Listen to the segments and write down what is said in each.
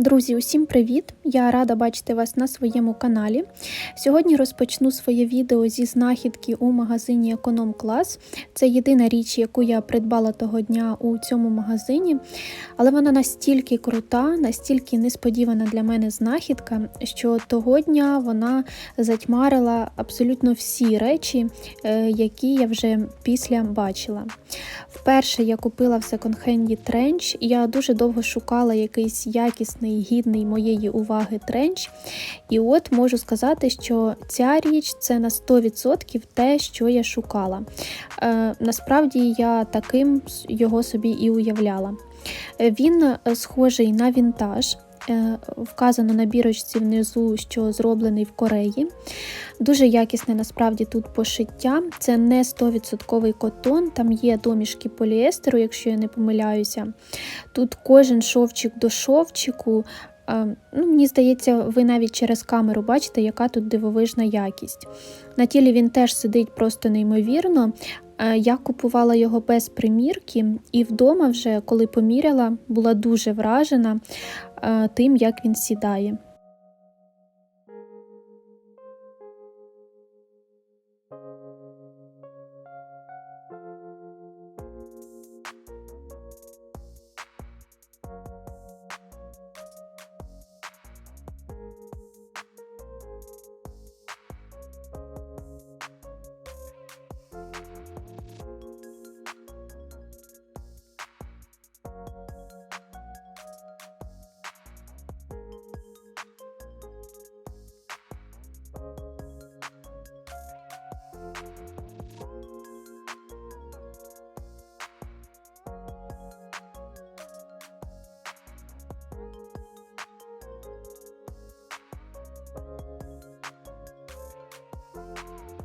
Друзі, усім привіт! Я рада бачити вас на своєму каналі. Сьогодні розпочну своє відео зі знахідки у магазині Економ Клас. Це єдина річ, яку я придбала того дня у цьому магазині, але вона настільки крута, настільки несподівана для мене знахідка, що того дня вона затьмарила абсолютно всі речі, е, які я вже після бачила. Вперше я купила в секонд-хенді тренч, я дуже довго шукала якийсь якісний гідний моєї уваги тренч. І от можу сказати, що ця річ це на 100% те, що я шукала. Е, Насправді я таким його собі і уявляла. Е, він е, схожий на вінтаж. Е, вказано на бірочці внизу, що зроблений в Кореї. Дуже якісне насправді тут пошиття. Це не 100% котон, там є домішки поліестеру, якщо я не помиляюся. Тут кожен шовчик до шовчику. Е, ну, Мені здається, ви навіть через камеру бачите, яка тут дивовижна якість. На тілі він теж сидить просто неймовірно. Е, я купувала його без примірки, і вдома, вже, коли поміряла, була дуже вражена е, тим, як він сідає. you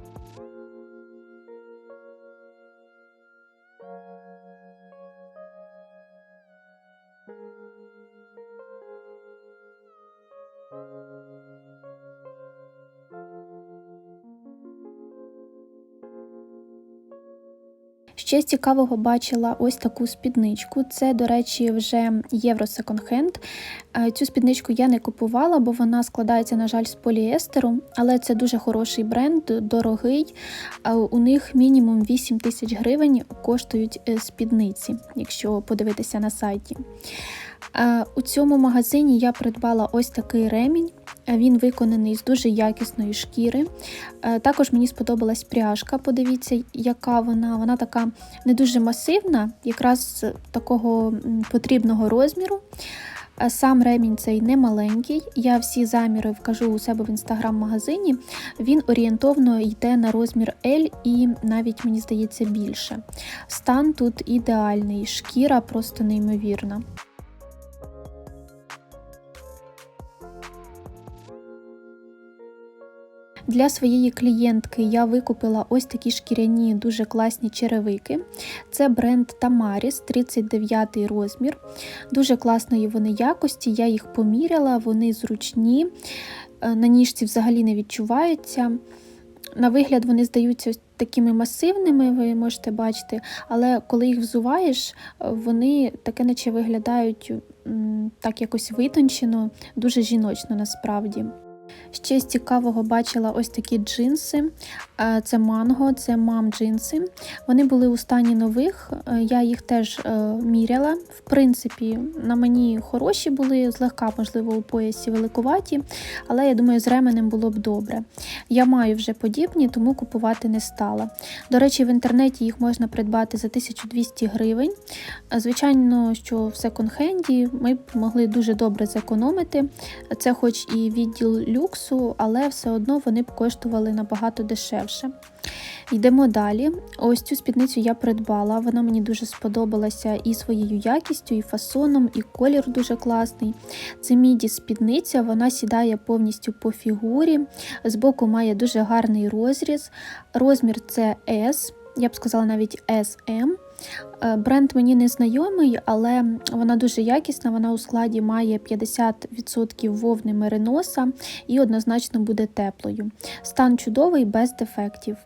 Ще з цікавого бачила ось таку спідничку. Це, до речі, вже євро секонд-хенд. Цю спідничку я не купувала, бо вона складається, на жаль, з поліестеру, але це дуже хороший бренд, дорогий. У них мінімум 8 тисяч гривень коштують е, спідниці, якщо подивитися на сайті. У цьому магазині я придбала ось такий ремінь. Він виконаний з дуже якісної шкіри. Також мені сподобалась пряжка. Подивіться, яка вона. Вона така не дуже масивна, якраз такого потрібного розміру. Сам ремінь цей не маленький. Я всі заміри вкажу у себе в інстаграм-магазині. Він орієнтовно йде на розмір L і навіть, мені здається, більше. Стан тут ідеальний, шкіра просто неймовірна. Для своєї клієнтки я викупила ось такі шкіряні дуже класні черевики. Це бренд Tamaris, 39 розмір. Дуже класної вони якості, я їх поміряла, вони зручні, е, на ніжці взагалі не відчуваються. На вигляд, вони здаються ось такими масивними, ви можете бачити, але коли їх взуваєш, вони таке наче виглядають так якось витончено, дуже жіночно насправді. Ще з цікавого бачила ось такі джинси. Це манго, це мам джинси. Вони були у стані нових, е, я їх теж е, міряла. В принципі, на мені хороші були, злегка, можливо, у поясі великуваті, але я думаю, з ременем було б добре. Я маю вже подібні, тому купувати не стала. До речі, в інтернеті їх можна придбати за 1200 гривень. Звичайно, що в секонд-хенді ми б могли дуже добре зекономити. Це, хоч і відділ люксу, але все одно вони б коштували набагато дешевше. Йдемо далі. Ось цю спідницю я придбала, вона мені дуже сподобалася і своєю якістю, і фасоном, і колір дуже класний. Це міді спідниця, вона сідає повністю по фігурі. Збоку має дуже гарний розріз. Розмір це S, я б сказала навіть SM. Е, бренд мені не знайомий, але вона дуже якісна, вона у складі має 50% вовни мериноса і однозначно буде теплою. Стан чудовий, без дефектів.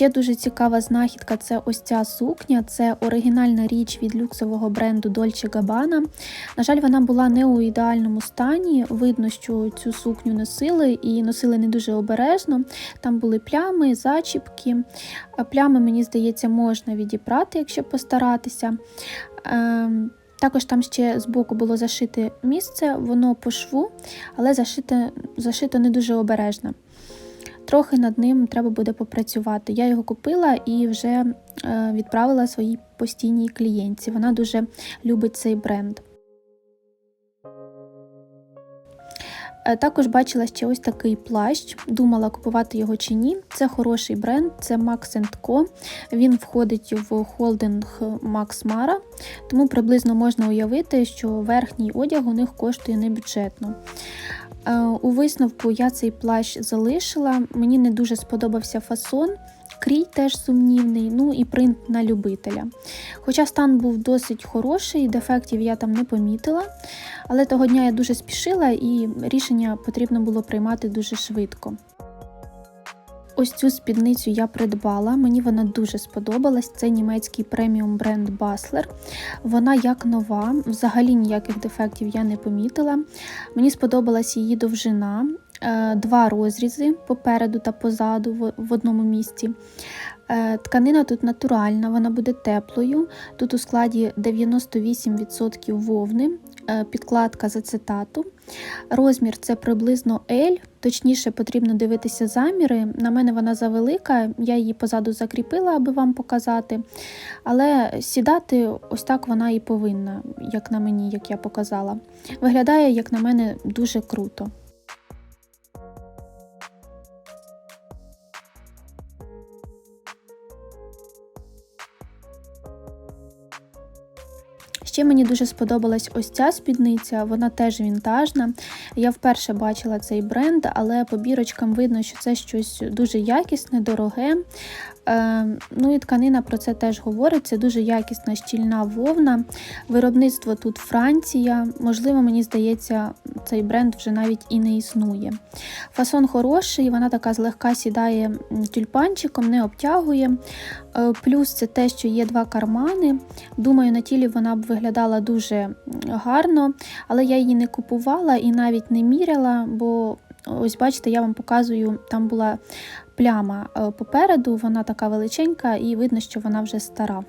Ще дуже цікава знахідка це ось ця сукня, це оригінальна річ від люксового бренду Dolce Gabbana. На жаль, вона була не у ідеальному стані. Видно, що цю сукню носили і носили не дуже обережно. Там були плями, зачіпки. Плями, мені здається, можна відібрати, якщо постаратися. Ем, також там ще збоку було зашите місце, воно по шву, але зашите, зашито не дуже обережно. Трохи над ним треба буде попрацювати. Я його купила і вже е, відправила своїй постійній клієнтці. Вона дуже любить цей бренд. Е, також бачила ще ось такий плащ, думала купувати його чи ні. Це хороший бренд, це Max Co. Він входить в холдинг Max Mara, тому приблизно можна уявити, що верхній одяг у них коштує небюджетно. Е, у висновку я цей плащ залишила. Мені не дуже сподобався фасон, крій теж сумнівний, ну і принт на любителя. Хоча стан був досить хороший, дефектів я там не помітила, але того дня я дуже спішила і рішення потрібно було приймати дуже швидко. Ось цю спідницю я придбала, мені вона дуже сподобалась. Це німецький преміум бренд Баслер. Вона як нова, взагалі ніяких дефектів я не помітила. Мені сподобалась її довжина, е, два розрізи попереду та позаду в одному місці. Е, тканина тут натуральна, вона буде теплою. Тут у складі 98% вовни, підкладка за цитату. Розмір це приблизно L, точніше потрібно дивитися заміри. На мене вона завелика, я її позаду закріпила, аби вам показати. Але сідати ось так вона і повинна, як на мені, як я показала. Виглядає, як на мене, дуже круто. Ще мені дуже сподобалась ось ця спідниця, вона теж вінтажна. Я вперше бачила цей бренд, але по бірочкам видно, що це щось дуже якісне, дороге. Е, ну і тканина про це теж говорить. Це дуже якісна щільна вовна. Виробництво тут Франція. Можливо, мені здається, цей бренд вже навіть і не існує. Фасон хороший, вона така злегка сідає тюльпанчиком, не обтягує. Е, плюс це те, що є два кармани. Думаю, на тілі вона б виглядала дуже гарно, але я її не купувала і навіть не міряла, бо ось бачите, я вам показую, там була пляма е, попереду, вона така величенька, і видно, що вона вже стара.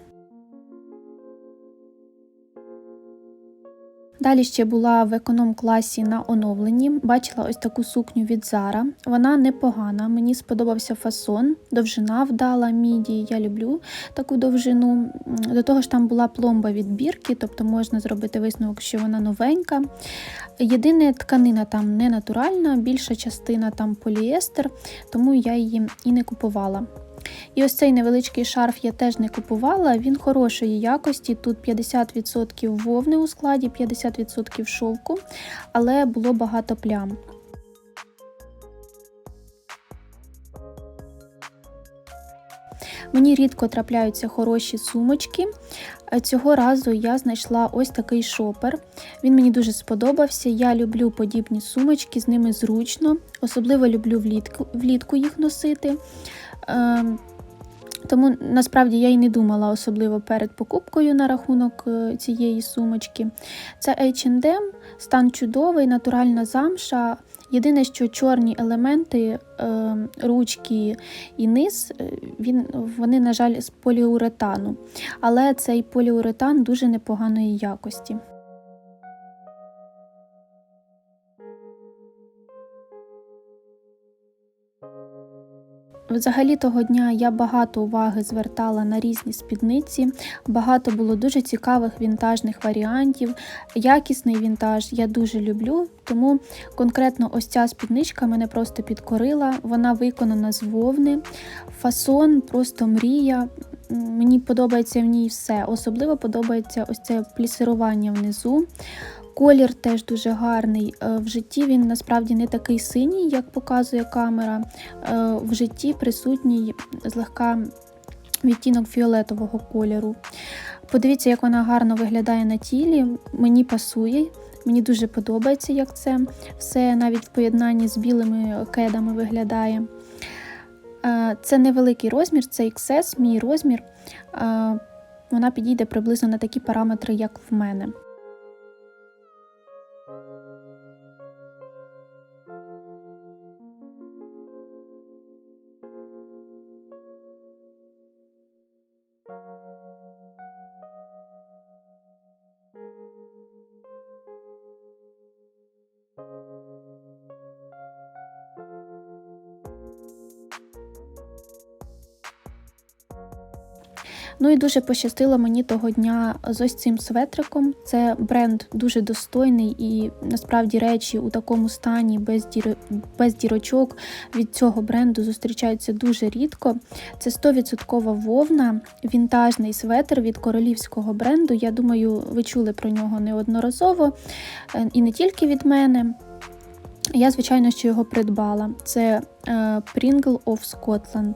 Далі ще була в економ-класі на оновленні. Бачила ось таку сукню від Zara. Вона непогана, мені сподобався фасон, довжина вдала міді. Я люблю таку довжину. До того ж, там була пломба від бірки, тобто можна зробити висновок, що вона новенька. Єдине тканина там не натуральна, більша частина там поліестер, тому я її і не купувала. І ось цей невеличкий шарф я теж не купувала, він хорошої якості. Тут 50% вовни у складі, 50% шовку, але було багато плям. Мені рідко трапляються хороші сумочки. Цього разу я знайшла ось такий шопер. Він мені дуже сподобався. Я люблю подібні сумочки, з ними зручно, особливо люблю влітку, влітку їх носити. Ем, тому насправді я й не думала особливо перед покупкою на рахунок е, цієї сумочки. Це H&M, стан чудовий, натуральна замша. Єдине, що чорні елементи, е, ручки і низ, е, він, вони, на жаль, з поліуретану. Але цей поліуретан дуже непоганої якості. Взагалі того дня я багато уваги звертала на різні спідниці, багато було дуже цікавих вінтажних варіантів. Якісний вінтаж я дуже люблю, тому конкретно ось ця спідничка мене просто підкорила. Вона виконана з вовни, фасон, просто мрія. Мені подобається в ній все. Особливо подобається ось це плісирування внизу. Колір теж дуже гарний. Е, в житті він насправді не такий синій, як показує камера. Е, в житті присутній злегка відтінок фіолетового кольору. Подивіться, як вона гарно виглядає на тілі, мені пасує. Мені дуже подобається, як це все навіть в поєднанні з білими кедами виглядає. Е, Це невеликий розмір, це XS, мій розмір. Вона підійде приблизно на такі параметри, як в мене. Ну і дуже пощастило мені того дня з ось цим светриком. Це бренд дуже достойний і насправді речі у такому стані без дір... без дірочок від цього бренду зустрічаються дуже рідко. Це 100% вовна, вінтажний светр від королівського бренду. Я думаю, ви чули про нього неодноразово е, і не тільки від мене. Я, звичайно, що його придбала. Це е, Pringle of Scotland.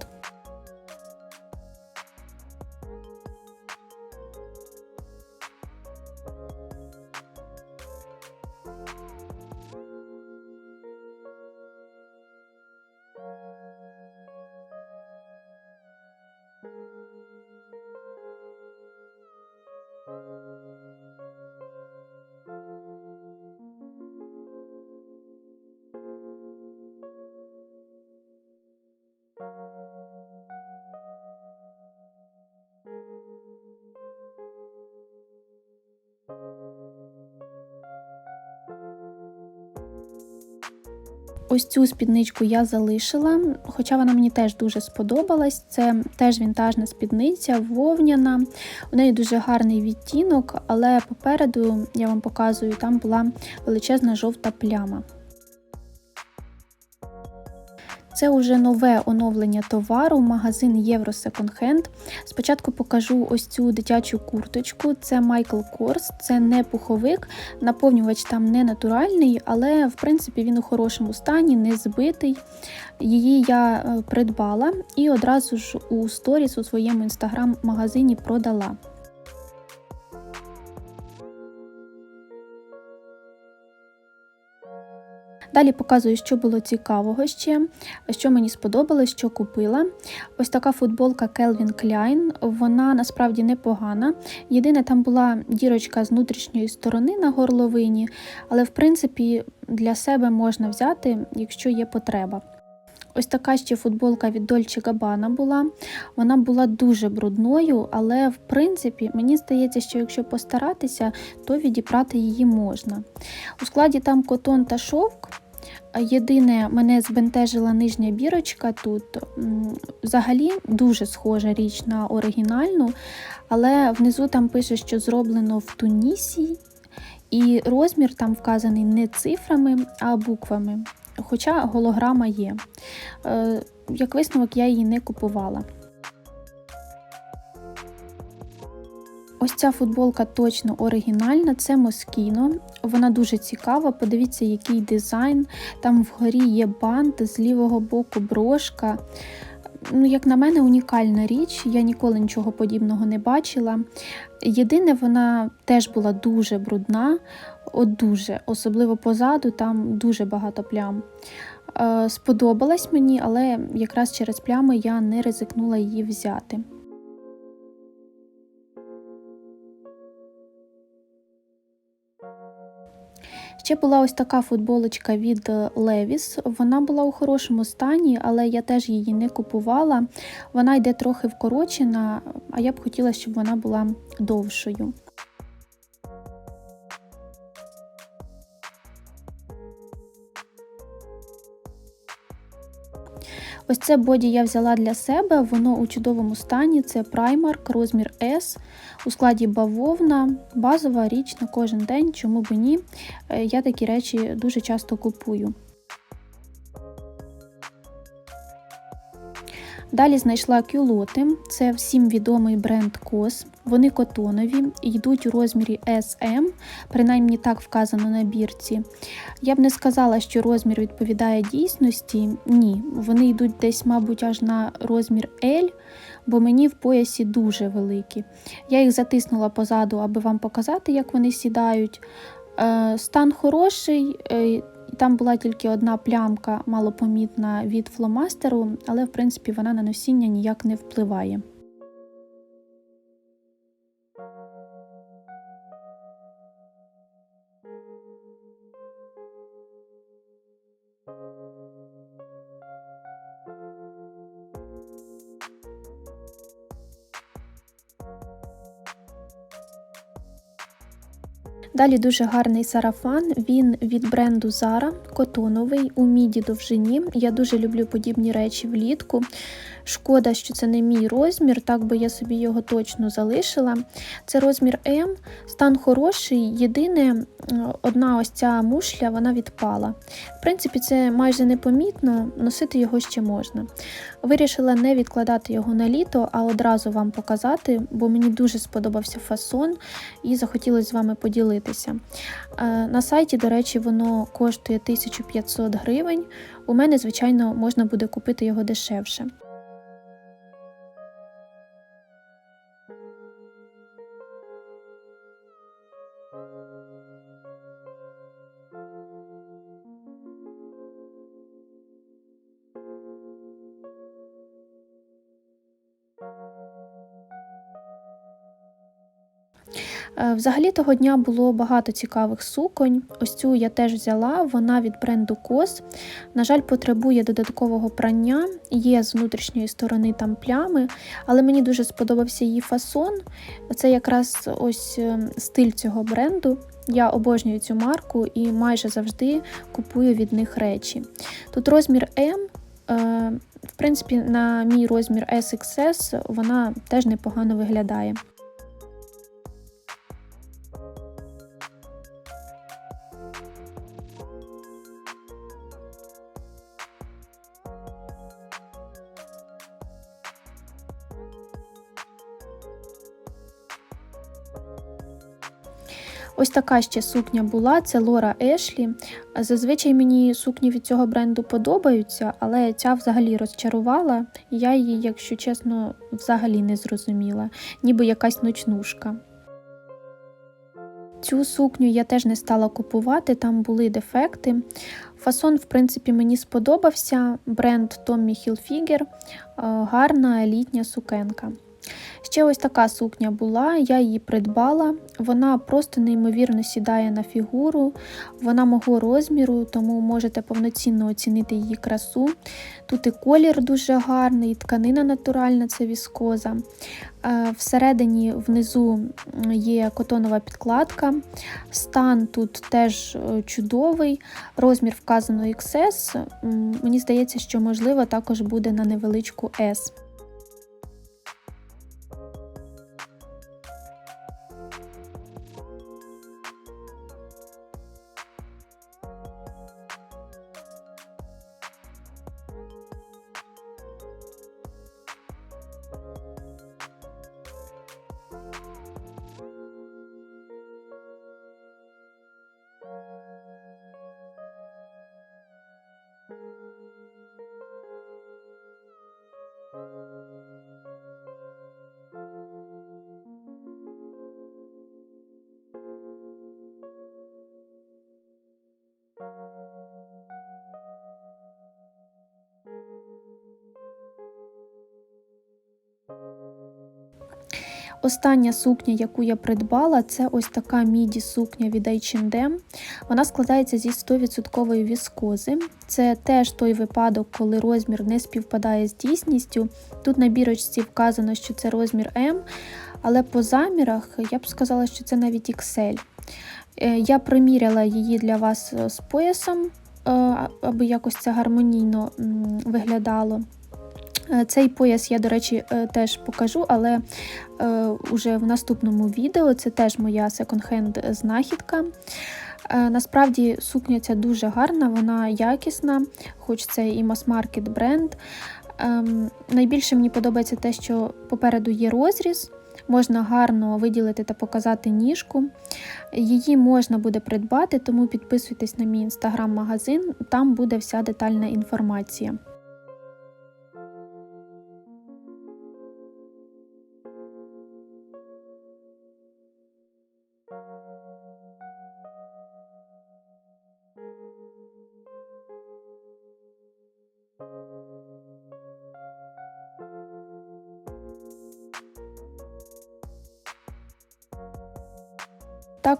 Ось цю спідничку я залишила, хоча вона мені теж дуже сподобалась. Це теж вінтажна спідниця, вовняна. У неї дуже гарний відтінок, але попереду я вам показую, там була величезна жовта пляма. Це вже нове оновлення товару, магазин Євро Hand. Спочатку покажу ось цю дитячу курточку. Це Michael Kors, це не пуховик, наповнювач там не натуральний, але в принципі він у хорошому стані, не збитий. Її я е, придбала і одразу ж у сторіс у своєму інстаграм-магазині продала. Далі показую, що було цікавого ще, що мені сподобалось, що купила. Ось така футболка Calvin Klein, вона насправді непогана. Єдине, там була дірочка з внутрішньої сторони на горловині, але в принципі для себе можна взяти, якщо є потреба. Ось така ще футболка від Dolce Gabbana була. Вона була дуже брудною, але в принципі мені здається, що якщо постаратися, то відібрати її можна. У складі там котон та шовк. Єдине, мене збентежила нижня бірочка тут. Взагалі дуже схожа річ на оригінальну, але внизу там пише, що зроблено в Тунісі, і розмір там вказаний не цифрами, а буквами. Хоча голограма є. Е, як висновок, я її не купувала. Ось ця футболка точно оригінальна, це Москіно. Вона дуже цікава. Подивіться, який дизайн. Там вгорі є бант, з лівого боку брошка. Ну, Як на мене, унікальна річ, я ніколи нічого подібного не бачила. Єдине, вона теж була дуже брудна, от дуже, особливо позаду, там дуже багато плям. Е, сподобалась мені, але якраз через плями я не ризикнула її взяти. Ще була ось така футболочка від Levi's. Вона була у хорошому стані, але я теж її не купувала. Вона йде трохи вкорочена, а я б хотіла, щоб вона була довшою. Ось це боді я взяла для себе, воно у чудовому стані. Це Primark, розмір S, у складі бавовна, базова річ на кожен день, чому б ні. Е, я такі речі дуже часто купую. Далі знайшла кюлоти, це всім відомий бренд COS. Вони котонові, йдуть у розмірі SM, принаймні так вказано на бірці. Я б не сказала, що розмір відповідає дійсності. Ні, вони йдуть десь, мабуть, аж на розмір L, бо мені в поясі дуже великі. Я їх затиснула позаду, аби вам показати, як вони сідають. Е, Стан хороший. е, Там була тільки одна плямка малопомітна від фломастеру, але в принципі вона на носіння ніяк не впливає. Далі дуже гарний сарафан. Він від бренду Zara, котоновий у міді довжині. Я дуже люблю подібні речі влітку. Шкода, що це не мій розмір, так би я собі його точно залишила. Це розмір М, стан хороший. Єдине, одна ось ця мушля вона відпала. В принципі, це майже непомітно, носити його ще можна. Вирішила не відкладати його на літо, а одразу вам показати, бо мені дуже сподобався фасон і захотілося з вами поділитися. Е, на сайті, до речі, воно коштує 1500 гривень. У мене, звичайно, можна буде купити його дешевше. Взагалі того дня було багато цікавих суконь. Ось цю я теж взяла, вона від бренду COS. На жаль, потребує додаткового прання, є з внутрішньої сторони там плями, але мені дуже сподобався її фасон. Це якраз ось е, стиль цього бренду. Я обожнюю цю марку і майже завжди купую від них речі. Тут розмір М. е, В принципі, на мій розмір SXS вона теж непогано виглядає. Ось така ще сукня була, це Лора Ешлі. Зазвичай мені сукні від цього бренду подобаються, але ця взагалі розчарувала, я її, якщо чесно, взагалі не зрозуміла, ніби якась ночнушка. Цю сукню я теж не стала купувати, там були дефекти. Фасон, в принципі, мені сподобався. Бренд Tommy Hilfiger, гарна літня сукенка. Ще ось така сукня була, я її придбала. Вона просто неймовірно сідає на фігуру, вона мого розміру, тому можете повноцінно оцінити її красу. Тут і колір дуже гарний, і тканина натуральна, це віскоза. Всередині внизу є котонова підкладка. Стан тут теж е, чудовий, розмір вказано XS. Мені здається, що можливо також буде на невеличку S. Остання сукня, яку я придбала, це ось така міді сукня від H&M. Вона складається зі 100% віскози. Це теж той випадок, коли розмір не співпадає з дійсністю. Тут на бірочці вказано, що це розмір М, але по замірах я б сказала, що це навіть XL. Е, я приміряла її для вас з поясом, е, аби якось це гармонійно виглядало. Е, цей пояс я, до речі, е, теж покажу, але е, уже в наступному відео це теж моя секонд-хенд знахідка. Насправді сукня ця дуже гарна, вона якісна, хоч це і мас-маркет бренд. Ем, найбільше мені подобається те, що попереду є розріз. Можна гарно виділити та показати ніжку. Її можна буде придбати, тому підписуйтесь на мій інстаграм-магазин, там буде вся детальна інформація.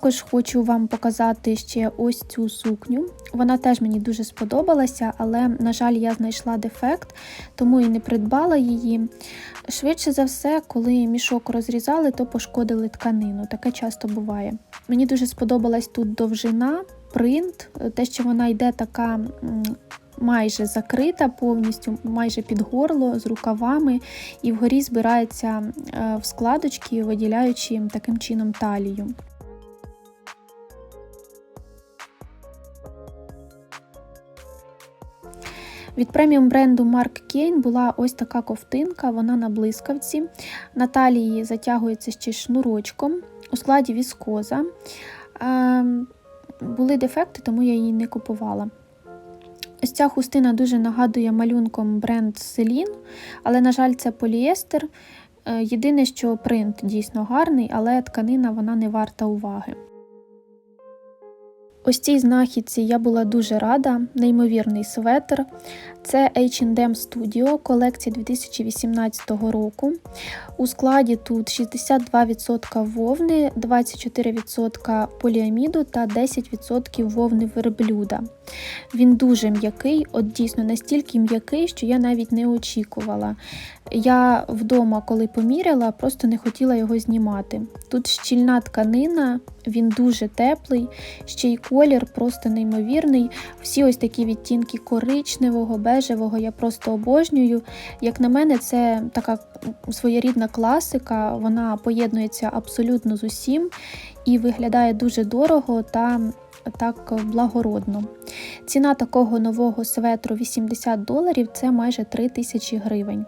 Також хочу вам показати ще ось цю сукню. Вона теж мені дуже сподобалася, але, на жаль, я знайшла дефект, тому і не придбала її. Швидше за все, коли мішок розрізали, то пошкодили тканину. Таке часто буває. Мені дуже сподобалась тут довжина, принт, те, що вона йде така. Майже закрита повністю, майже під горло з рукавами, і вгорі збирається е, в складочки, виділяючи таким чином талію. Від преміум бренду Mark Kane була ось така ковтинка, вона на блискавці. На талії затягується ще шнурочком у складі віскоза. Ем, були дефекти, тому я її не купувала. Ось ця хустина дуже нагадує малюнком бренд Celine, але, на жаль, це поліестер. Е, єдине, що принт дійсно гарний, але тканина вона не варта уваги. Ось цій знахідці я була дуже рада, неймовірний светр. Це H&M Studio колекція 2018 року. У складі тут 62% вовни, 24% поліаміду та 10% вовни верблюда. Він дуже м'який, от дійсно настільки м'який, що я навіть не очікувала. Я вдома, коли поміряла, просто не хотіла його знімати. Тут щільна тканина, він дуже теплий, ще й колір просто неймовірний. Всі ось такі відтінки коричневого, бежевого я просто обожнюю. Як на мене, це така своєрідна класика, вона поєднується абсолютно з усім і виглядає дуже дорого та так благородно. Ціна такого нового светру 80 доларів це майже 3 тисячі гривень.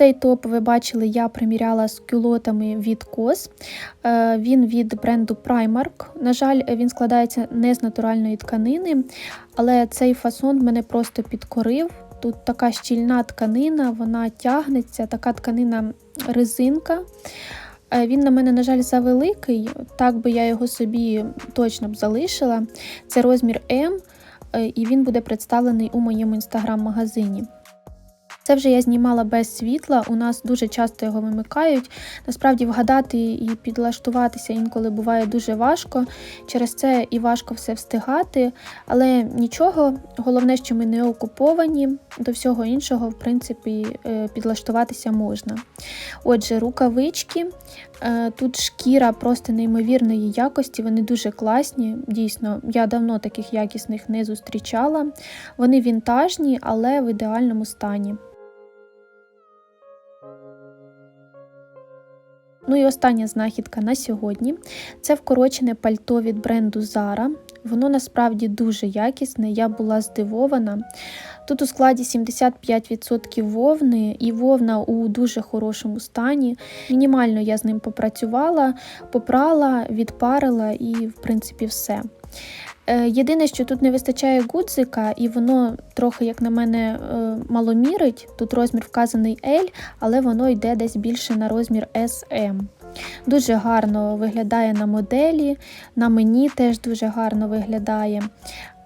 Цей топ ви бачили, я приміряла з кюлотами від COS. Е, він від бренду Primark. На жаль, він складається не з натуральної тканини, але цей фасон мене просто підкорив. Тут така щільна тканина, вона тягнеться, така тканина резинка. Е, він на мене, на жаль, завеликий, так би я його собі точно б залишила. Це розмір М, е, і він буде представлений у моєму інстаграм-магазині. Це вже я знімала без світла, у нас дуже часто його вимикають. Насправді вгадати і підлаштуватися інколи буває дуже важко. Через це і важко все встигати, але нічого, головне, що ми не окуповані, до всього іншого, в принципі, е, підлаштуватися можна. Отже, рукавички. Е, тут шкіра просто неймовірної якості, вони дуже класні. Дійсно, я давно таких якісних не зустрічала. Вони вінтажні, але в ідеальному стані. Ну і остання знахідка на сьогодні це вкорочене пальто від бренду Zara. Воно насправді дуже якісне, я була здивована. Тут у складі 75% вовни, і вовна у дуже хорошому стані. Мінімально я з ним попрацювала, попрала, відпарила і, в принципі, все. Е, єдине, що тут не вистачає гудзика, і воно трохи, як на мене, е, маломірить. Тут розмір вказаний L, але воно йде десь більше на розмір SM. Дуже гарно виглядає на моделі, на мені теж дуже гарно виглядає.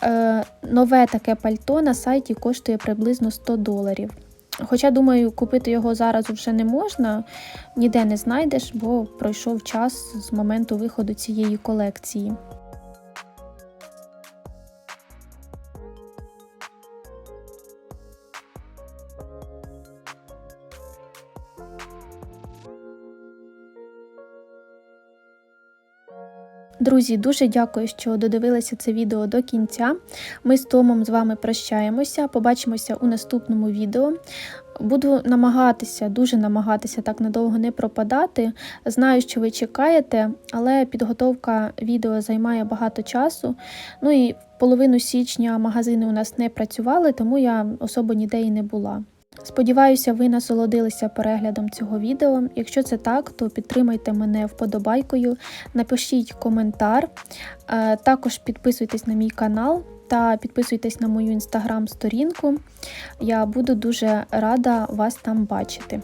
Е, нове таке пальто на сайті коштує приблизно 100 доларів. Хоча, думаю, купити його зараз вже не можна, ніде не знайдеш, бо пройшов час з моменту виходу цієї колекції. Друзі, дуже дякую, що додивилися це відео до кінця. Ми з Томом з вами прощаємося, побачимося у наступному відео. Буду намагатися, дуже намагатися так надовго не пропадати. Знаю, що ви чекаєте, але підготовка відео займає багато часу. Ну і половину січня магазини у нас не працювали, тому я особо ніде і не була. Сподіваюся, ви насолодилися переглядом цього відео. Якщо це так, то підтримайте мене вподобайкою, напишіть коментар, е, також підписуйтесь на мій канал та підписуйтесь на мою інстаграм-сторінку. Я буду дуже рада вас там бачити.